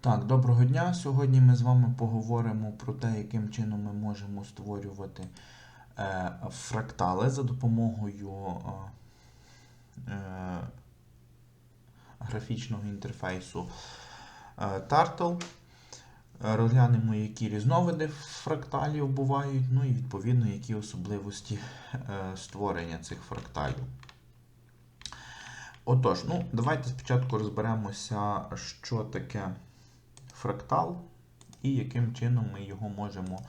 Так, доброго дня. Сьогодні ми з вами поговоримо про те, яким чином ми можемо створювати е, фрактали за допомогою е, е, графічного інтерфейсу Turtle. Розглянемо, які різновиди фракталів бувають, ну і відповідно, які особливості створення цих фракталів. Отож, ну, давайте спочатку розберемося, що таке фрактал і яким чином ми його можемо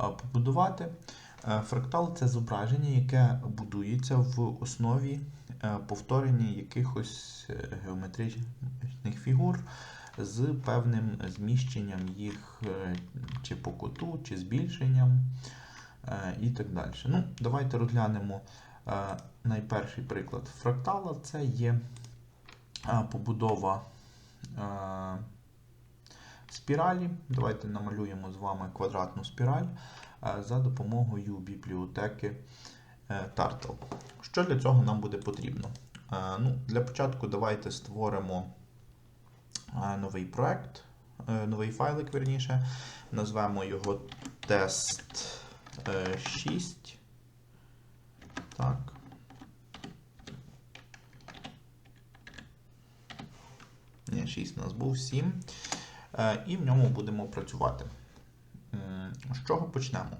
е, побудувати. Е, Фрактал це зображення, яке будується в основі е, повторення якихось геометричних фігур з певним зміщенням їх чи по куту, чи збільшенням і так далі. Ну, давайте розглянемо найперший приклад фрактала. Це є побудова спіралі. Давайте намалюємо з вами квадратну спіраль е, за допомогою бібліотеки е, Turtle. Що для цього нам буде потрібно? Е, Ну, Для початку давайте створимо новий проект, новий файлик, верніше. Назвемо його тест е, 6. Так. Ні, 6 у нас був 7. Е, І в ньому будемо працювати. З чого почнемо?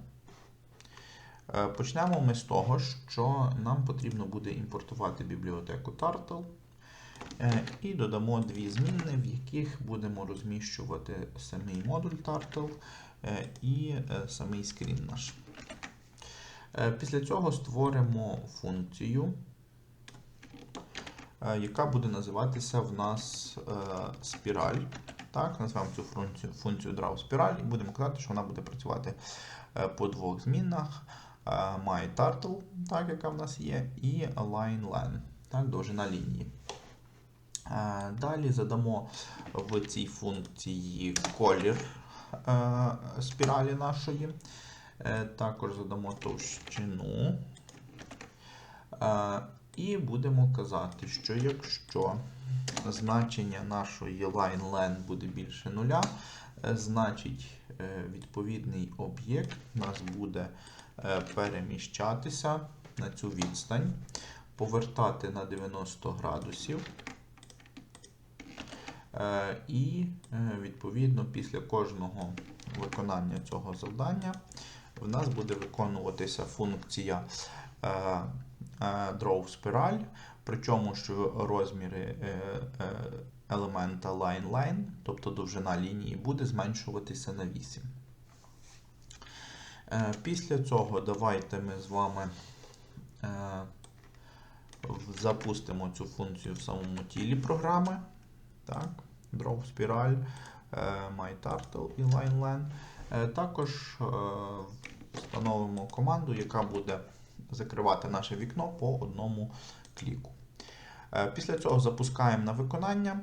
Е, Почнемо ми з того, що нам потрібно буде імпортувати бібліотеку Turtle. Е, І додамо дві зміни, в яких будемо розміщувати самий модуль Turtle і самий скрін наш. Після цього створимо функцію, яка буде називатися в нас спіраль. Так, назвемо цю функцію, функцію draw спіраль і будемо казати, що вона буде працювати е, по двох змінах. Е, MyTurtle, так, яка в нас є, і lineLen, так, довжина лінії. Е, Далі задамо в цій функції колір е, спіралі нашої. Е, Також задамо товщину. І будемо казати, що якщо значення нашої line-len буде більше нуля, е, значить е, відповідний об'єкт у нас буде е, переміщатися на цю відстань, повертати на 90 градусів. І відповідно після кожного виконання цього завдання в нас буде виконуватися функція draw спіраль, причому що розміри е, е, елемента line line, тобто довжина лінії, буде зменшуватися на 8. Е, Після цього давайте ми з вами е, запустимо цю функцію в самому тілі програми. Так, Draw спіраль, е, MyTurtle і LineLen. Е, Також е, встановимо команду, яка буде закривати наше вікно по одному кліку. Е, Після цього запускаємо на виконання.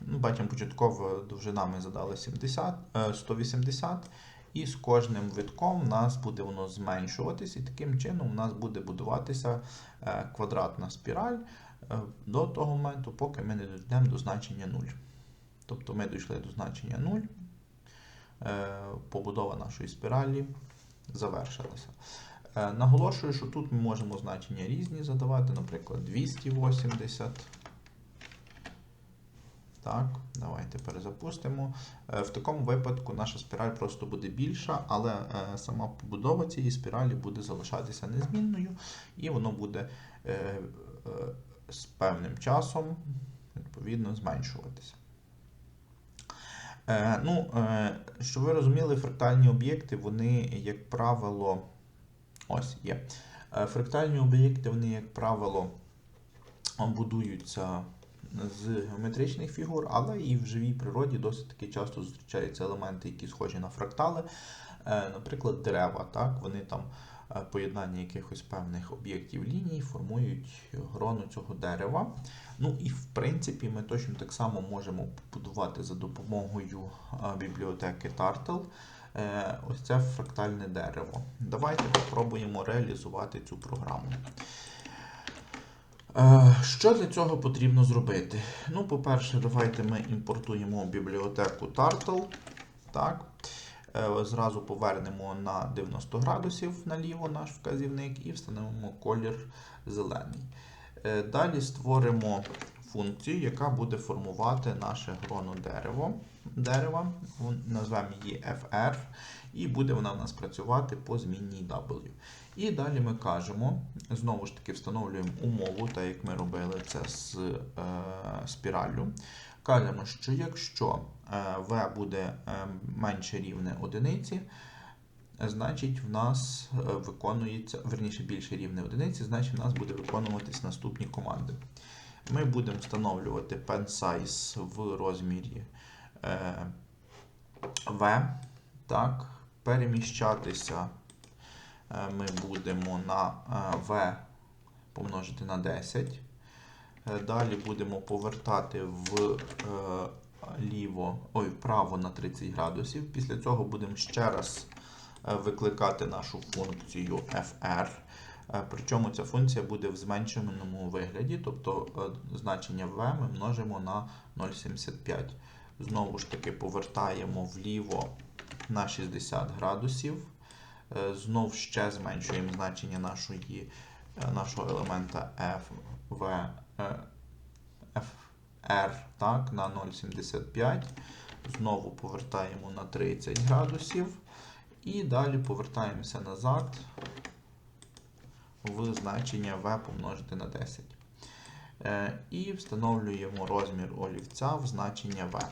Ну, Бачимо, початково довжина ми задали 70, е, 180, і з кожним витком у нас буде воно зменшуватись, і таким чином у нас буде будуватися е, квадратна спіраль е, до того моменту, поки ми не дійдемо до значення 0. Тобто ми дійшли до значення 0, е, побудова нашої спіралі завершилася. Е, Наголошую, що тут ми можемо значення різні задавати, наприклад, 280. Так, давайте перезапустимо. Е, В такому випадку наша спіраль просто буде більша, але е, сама побудова цієї спіралі буде залишатися незмінною, і воно буде з певним часом відповідно зменшуватися. Ну, щоб ви розуміли, фрактальні об'єкти, вони, як правило, ось є. Е, фрактальні об'єкти, вони, як правило, будуються з геометричних фігур, але і в живій природі досить таки часто зустрічаються елементи, які схожі на фрактали. Е, Наприклад, дерева, так, вони там е, поєднання якихось певних об'єктів ліній формують грону цього дерева. Ну і в принципі ми точно так само можемо побудувати за допомогою бібліотеки Turtle е, ось це фрактальне дерево. Давайте спробуємо реалізувати цю програму. Е, Що для цього потрібно зробити? Ну, по-перше, давайте ми імпортуємо бібліотеку Turtle. Так. Е, Зразу повернемо на 90 градусів наліво наш вказівник і встановимо колір зелений. Е, Далі створимо функцію, яка буде формувати наше гроно дерево, дерева. Назвемо її FR, і буде вона в нас працювати по змінній W. І далі ми кажемо, знову ж таки встановлюємо умову, так як ми робили це з е, спіраллю. Кажемо, що якщо е, v буде е, менше рівне одиниці, значить в нас е, виконується, верніше більше рівне одиниці, значить в нас буде виконуватись наступні команди. Ми будемо встановлювати pen size в розмірі е, v, так, переміщатися е, ми будемо на е, v помножити на 10. Е, Далі будемо повертати в е, ліво, ой, вправо на 30 градусів. Після цього будемо ще раз викликати нашу функцію fr. Причому ця функція буде в зменшеному вигляді, тобто значення v ми множимо на 0,75. Знову ж таки повертаємо вліво на 60 градусів. Е, Знов ще зменшуємо значення нашої, е, нашого елемента f, е, fr так, на 0,75. Знову повертаємо на 30 градусів. І далі повертаємося назад в значення v помножити на 10. Е, І встановлюємо розмір олівця в значення v.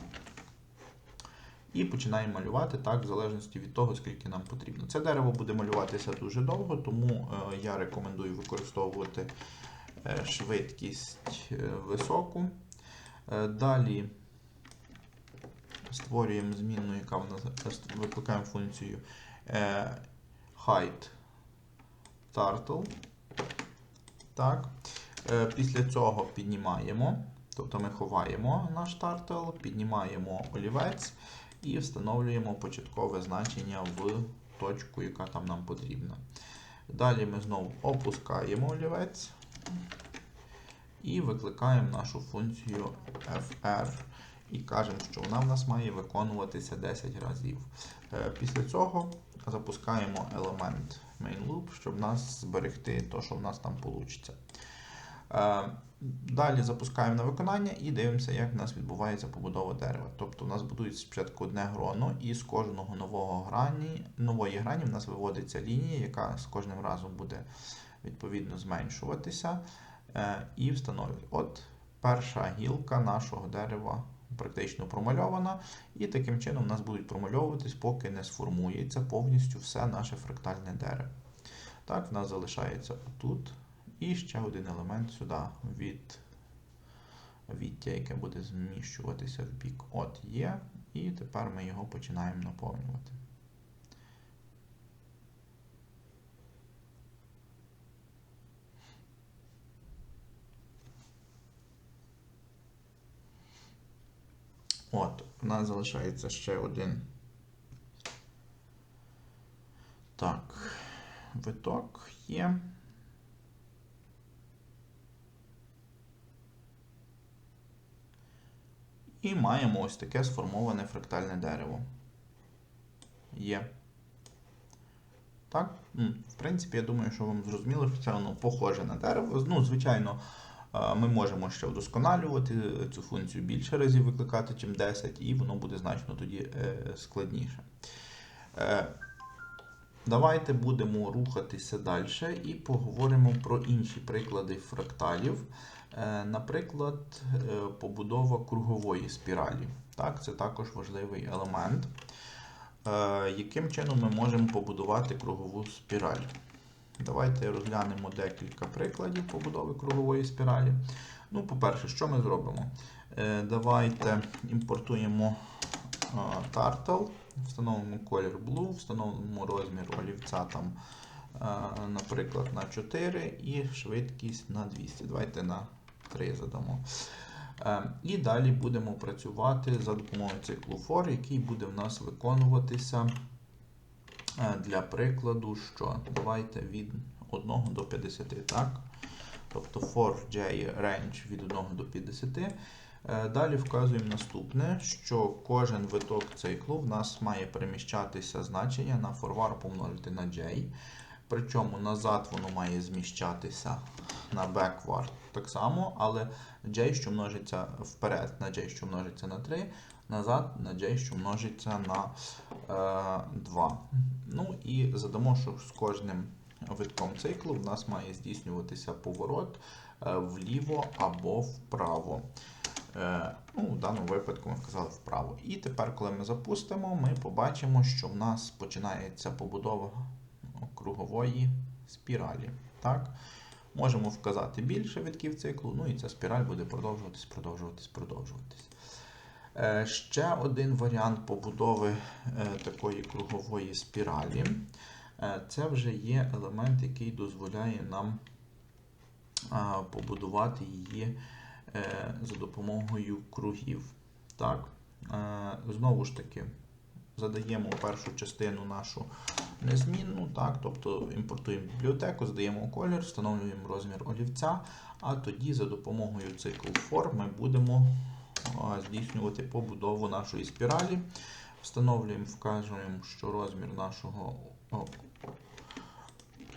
І починаємо малювати так, в залежності від того, скільки нам потрібно. Це дерево буде малюватися дуже довго, тому е, я рекомендую використовувати е, швидкість високу. Далі створюємо змінну, яка в нас викликаємо функцію height turtle. Так. Е, Після цього піднімаємо, тобто ми ховаємо наш turtle, піднімаємо олівець і встановлюємо початкове значення в точку, яка там нам потрібна. Далі ми знову опускаємо олівець і викликаємо нашу функцію fr і кажемо, що вона в нас має виконуватися 10 разів. Е, Після цього запускаємо елемент main-loop, щоб нас зберегти те, що в нас там вийде. Далі запускаємо на виконання і дивимося, як в нас відбувається побудова дерева. Тобто у нас будується спочатку одне гроно, і з кожного нового грані, нової грані в нас виводиться лінія, яка з кожним разом буде відповідно зменшуватися е, і встановлювати. От перша гілка нашого дерева практично промальована, і таким чином у нас будуть промальовуватись, поки не сформується повністю все наше фрактальне дерево. Так, в нас залишається тут. І ще один елемент сюди від відтя, яке буде зміщуватися в бік. От є. І тепер ми його починаємо наповнювати. От, у нас залишається ще один. Так, виток є. І маємо ось таке сформоване фрактальне дерево. Є. Так, в принципі, я думаю, що вам зрозуміло, що це воно похоже на дерево. Ну, звичайно, е, ми можемо ще вдосконалювати цю функцію більше разів викликати, чим 10, і воно буде значно тоді е, складніше. Е, Давайте будемо рухатися далі і поговоримо про інші приклади фракталів. Е, Наприклад, е, побудова кругової спіралі. Так, це також важливий елемент. Е, Яким чином ми можемо побудувати кругову спіраль? Давайте розглянемо декілька прикладів побудови кругової спіралі. Ну, по-перше, що ми зробимо? Давайте імпортуємо Turtle, встановимо колір Blue, встановимо розмір олівця там, наприклад, на 4 і швидкість на 200. Давайте на 3 задамо. Е, І далі будемо працювати за допомогою циклу for, який буде в нас виконуватися е, для прикладу, що давайте від 1 до 50. Так? тобто for j range від 1 до 50. Е, Далі вказуємо наступне, що кожен виток циклу в нас має переміщатися значення на forward помножити на j. Причому назад воно має зміщатися на backward так само, але j, що множиться вперед на j, що множиться на 3, назад на j, що множиться на е, 2. Ну і задамо, що з кожним витком циклу в нас має здійснюватися поворот е, вліво або вправо. Е, ну, В даному випадку ми вказали вправо. І тепер, коли ми запустимо, ми побачимо, що в нас починається побудова кругової спіралі. Так? Можемо вказати більше витків циклу, ну і ця спіраль буде продовжуватись, продовжуватись, продовжуватись. Е, Ще один варіант побудови е, такої кругової спіралі. Е, Це вже є елемент, який дозволяє нам побудувати її за допомогою кругів. Так. Знову ж таки, задаємо першу частину нашу незмінну, так, тобто імпортуємо бібліотеку, задаємо колір, встановлюємо розмір олівця, а тоді за допомогою циклу for ми будемо здійснювати побудову нашої спіралі. Встановлюємо, вказуємо, що розмір нашого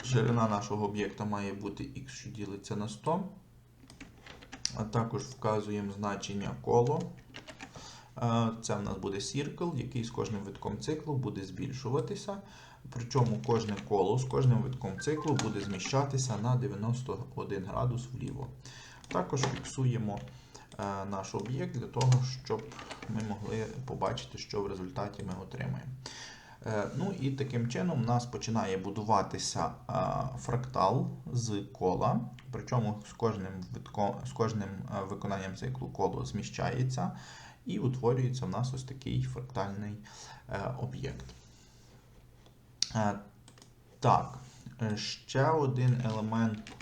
ширина нашого об'єкта має бути x, що ділиться на 100. А також вказуємо значення коло. Це в нас буде circle, який з кожним витком циклу буде збільшуватися. Причому кожне коло з кожним витком циклу буде зміщатися на 91 градус вліво. Також фіксуємо е, наш об'єкт для того, щоб ми могли побачити, що в результаті ми отримаємо. Е, Ну і таким чином у нас починає будуватися е, фрактал з кола. Причому з кожним, витком, з кожним виконанням циклу коло зміщається і утворюється в нас ось такий фрактальний е, об'єкт. Е, Так, е, ще один елемент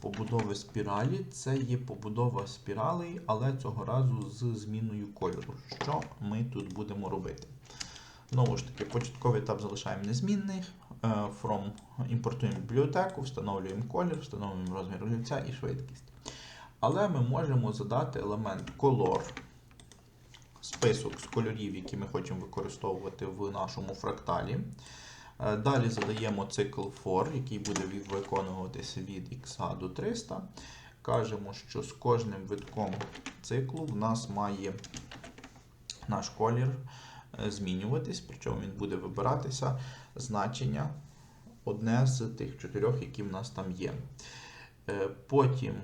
побудови спіралі це є побудова спіралей, але цього разу з зміною кольору. Що ми тут будемо робити? Знову ж таки, початковий етап залишаємо незмінний. From імпортуємо бібліотеку, встановлюємо колір, встановлюємо розмір олівця і швидкість. Але ми можемо задати елемент color, список з кольорів, які ми хочемо використовувати в нашому фракталі. Е, Далі задаємо цикл for, який буде виконуватися від x до 300. Кажемо, що з кожним витком циклу в нас має наш колір е, змінюватись, причому він буде вибиратися значення одне з тих чотирьох, які в нас там є. Е, Потім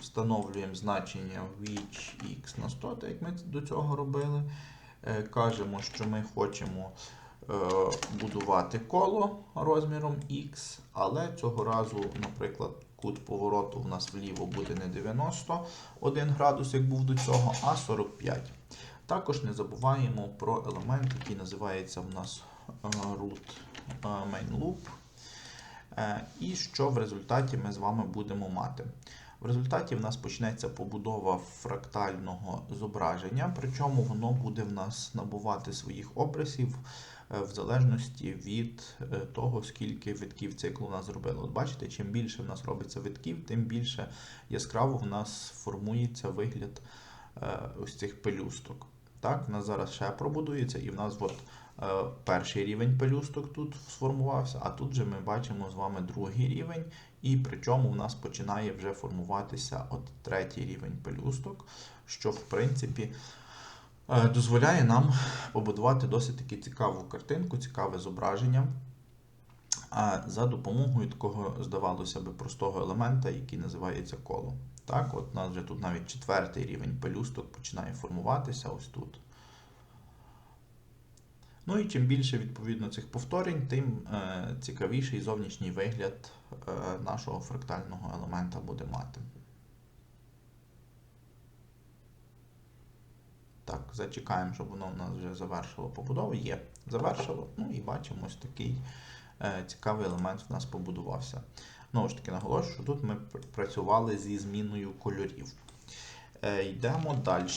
встановлюємо значення which x на 100, так як ми до цього робили. Е, Кажемо, що ми хочемо е, будувати коло розміром x, але цього разу, наприклад, кут повороту в нас вліво буде не 91 градус, як був до цього, а 45. Також не забуваємо про елемент, який називається в нас е, root main loop. І що в результаті ми з вами будемо мати? В результаті в нас почнеться побудова фрактального зображення, причому воно буде в нас набувати своїх образів е, в залежності від е, того, скільки витків циклу у нас зробило. От бачите, чим більше в нас робиться витків, тим більше яскраво в нас формується вигляд е, ось цих пелюсток. Так, у нас зараз ще пробудується, і в нас от, перший рівень пелюсток тут сформувався, а тут же ми бачимо з вами другий рівень, і причому в нас починає вже формуватися от третій рівень пелюсток, що в принципі е, дозволяє нам побудувати досить таки цікаву картинку, цікаве зображення. За допомогою такого, здавалося би, простого елемента, який називається коло. Так, от у нас вже тут навіть четвертий рівень пелюсток починає формуватися ось тут. Ну і чим більше відповідно цих повторень, тим е, цікавіший зовнішній вигляд е, нашого фрактального елемента буде мати. Так, зачекаємо, щоб воно в нас вже завершило побудову. Є, завершило. Ну і бачимо ось такий е, цікавий елемент в нас побудувався. Знову ж таки, наголошую, що тут ми працювали зі зміною кольорів. Е, йдемо далі.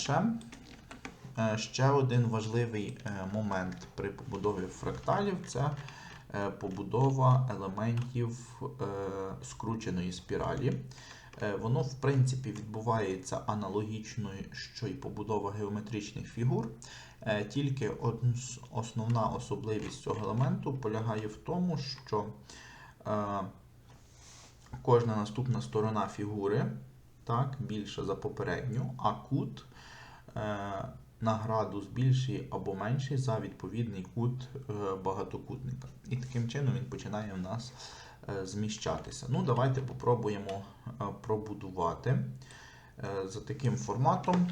Е, Ще один важливий е, момент при побудові фракталів це е, побудова елементів скрученої спіралі. Воно, в принципі, відбувається аналогічно, що й побудова геометричних фігур. Тільки основна особливість цього елементу полягає в тому, що кожна наступна сторона фігури так, більша за попередню, а кут на градус більший або менший за відповідний кут е, багатокутника. І таким чином він починає в нас е, зміщатися. Ну, давайте попробуємо е, пробудувати за таким форматом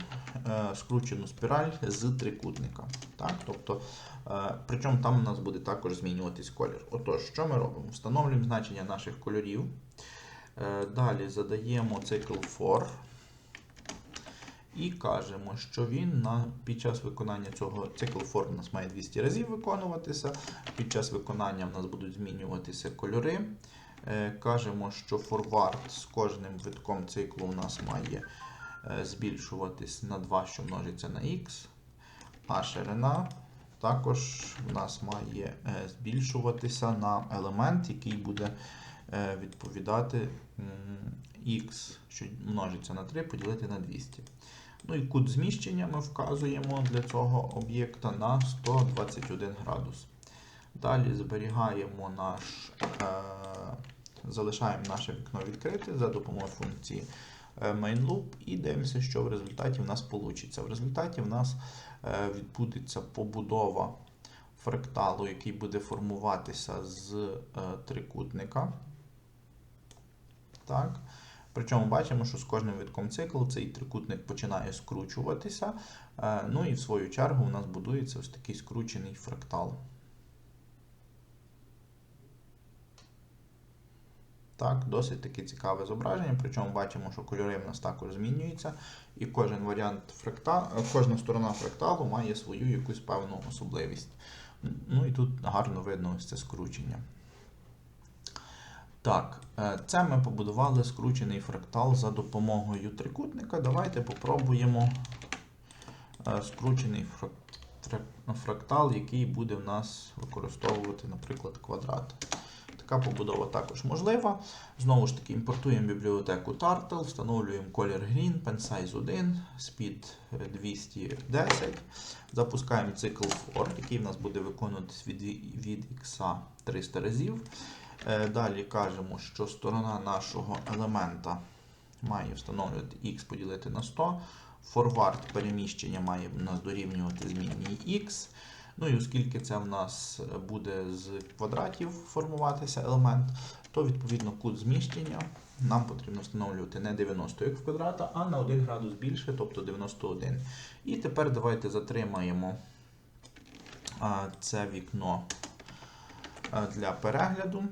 скручену спіраль з трикутника. Так? Тобто, причому там у нас буде також змінюватись колір. Отож, що ми робимо? Встановлюємо значення наших кольорів. Далі задаємо цикл for і кажемо, що він на, під час виконання цього цикл for у нас має 200 разів виконуватися. Під час виконання в нас будуть змінюватися кольори. Е, Кажемо, що forward з кожним витком циклу у нас має е, збільшуватись на 2, що множиться на x, а ширина також у нас має е, збільшуватися на елемент, який буде е, відповідати x, що множиться на 3, поділити на 200. Ну і кут зміщення ми вказуємо для цього об'єкта на 121 градус. Далі зберігаємо наш, е, залишаємо наше вікно відкрите за допомогою функції е, main-loop і дивимося, що в результаті в нас вийде. В результаті в нас е, відбудеться побудова фракталу, який буде формуватися з е, трикутника. Так. Причому бачимо, що з кожним витком циклу цей трикутник починає скручуватися. е, Ну і в свою чергу у нас будується ось такий скручений фрактал. Так, досить таки цікаве зображення, причому бачимо, що кольори в нас також змінюються, і кожен варіант фракта... е, кожна сторона фракталу має свою якусь певну особливість. Ну і тут гарно видно ось це скручення. Так, е, це ми побудували скручений фрактал за допомогою трикутника. Давайте попробуємо е, скручений фрактал, який буде в нас використовувати, наприклад, квадрат. Така побудова також можлива. Знову ж таки, імпортуємо бібліотеку Turtle, встановлюємо колір Green, PenSize 1, Speed 210. Запускаємо цикл for, який в нас буде виконуватись від, від x 300 разів. Е, Далі кажемо, що сторона нашого елемента має встановлювати x поділити на 100. Forward переміщення має в нас дорівнювати змінній x. Ну і оскільки це в нас буде з квадратів формуватися елемент, то відповідно кут зміщення нам потрібно встановлювати не 90 як в квадрата, а на 1 градус більше, тобто 91. І тепер давайте затримаємо це вікно для перегляду.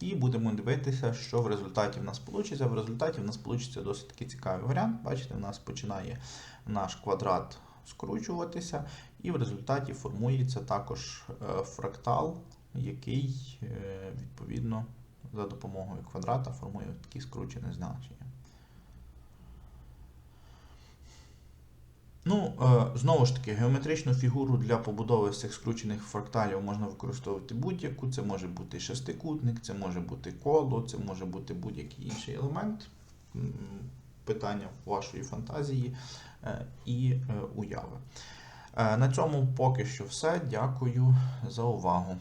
І будемо дивитися, що в результаті в нас вийде. В результаті в нас вийде досить такий цікавий варіант. Бачите, в нас починає наш квадрат скручуватися, і в результаті формується також е, фрактал, який е, відповідно за допомогою квадрата формує такі скручені значення. Ну, е, знову ж таки, геометричну фігуру для побудови цих скручених фракталів можна використовувати будь-яку. Це може бути шестикутник, це може бути коло, це може бути будь-який інший елемент. Питання вашої фантазії е, і е, уяви. На цьому поки що все. Дякую за увагу.